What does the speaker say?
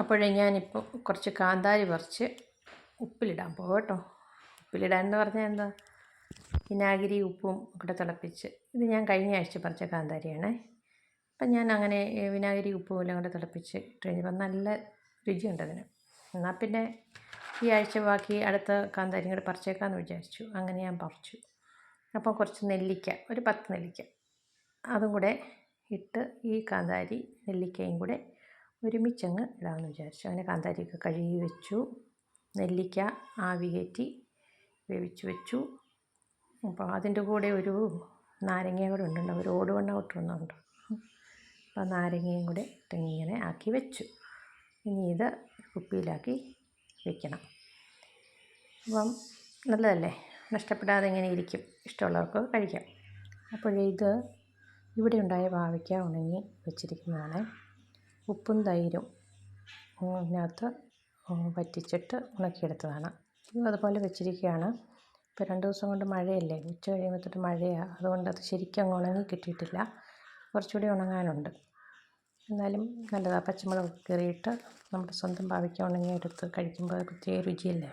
അപ്പോഴേ ഞാനിപ്പോൾ കുറച്ച് കാന്താരി പറിച്ച് ഉപ്പിലിടാൻ പോകും കേട്ടോ. ഉപ്പിലിടാൻ എന്ന് പറഞ്ഞാൽ എന്താ? വിനാഗിരി ഉപ്പും കൂടെ തിളപ്പിച്ച് ഇത് ഞാൻ കഴിഞ്ഞ ആഴ്ച പറിച്ച കാന്താരിയാണേ. അപ്പം ഞാൻ അങ്ങനെ വിനാഗിരി ഉപ്പും എല്ലാം കൂടെ തിളപ്പിച്ച് ഇട്ട് കഴിഞ്ഞപ്പോൾ നല്ല രുചിയുണ്ട് അതിന്. എന്നാൽ പിന്നെ ഈ ആഴ്ച ബാക്കി അടുത്ത കാന്താരി കൂടെ പറിച്ചേക്കാമെന്ന് വിചാരിച്ചു. അങ്ങനെ ഞാൻ പറിച്ചു. അപ്പോൾ കുറച്ച് നെല്ലിക്ക ഒരു പത്ത് നെല്ലിക്ക അതും കൂടെ ഇട്ട് ഈ കാന്താരി നെല്ലിക്കയും കൂടെ ഒരുമിച്ചങ്ങ് ഇടാമെന്ന് വിചാരിച്ചു. അങ്ങനെ കാന്താരിയൊക്കെ കഴുകി വെച്ചു. നെല്ലിക്ക ആവി കയറ്റി വേവിച്ച് വെച്ചു. അപ്പോൾ അതിന്റെ കൂടെ ഒരു നാരങ്ങ കൂടെ ഉണ്ടുണ്ട്. ഒരു ഓടുവണ്ണ ഇട്ടൊന്നുണ്ട് അപ്പോൾ നാരങ്ങയും കൂടെ ഇങ്ങനെ ആക്കി വെച്ചു. ഇനി ഇത് കുപ്പിയിലാക്കി വെക്കണം. അപ്പം നല്ലതല്ലേ? നഷ്ടപ്പെടാതെ ഇങ്ങനെ ഇരിക്കും. ഇഷ്ടമുള്ളവർക്ക് കഴിക്കാം. അപ്പോൾ ഇത് ഇവിടെ ഉണ്ടായ വാവയ്ക്ക ഉണങ്ങി വെച്ചിരിക്കുന്നതാണ്. ഉപ്പും തൈരും അതിനകത്ത് വറ്റിച്ചിട്ട് ഉണക്കിയെടുത്തതാണ്. ഇതും അതുപോലെ വെച്ചിരിക്കുകയാണ്. ഇപ്പോൾ രണ്ട് ദിവസം കൊണ്ട് മഴയല്ലേ. ഉച്ച കഴിയുമ്പോഴത്തേട്ട് മഴയാണ് അതുകൊണ്ട് അത് ശരിക്കും അങ്ങ് ഉണങ്ങി കിട്ടിയിട്ടില്ല. കുറച്ചുകൂടി ഉണങ്ങാനുണ്ട്. എന്നാലും നല്ലതാണ് പച്ചമുളക് കീറിയിട്ട് നമ്മുടെ സ്വന്തം പാവയ്ക്ക ഉണങ്ങിയെടുത്ത് കഴിക്കുമ്പോൾ പ്രത്യേക രുചിയല്ലേ?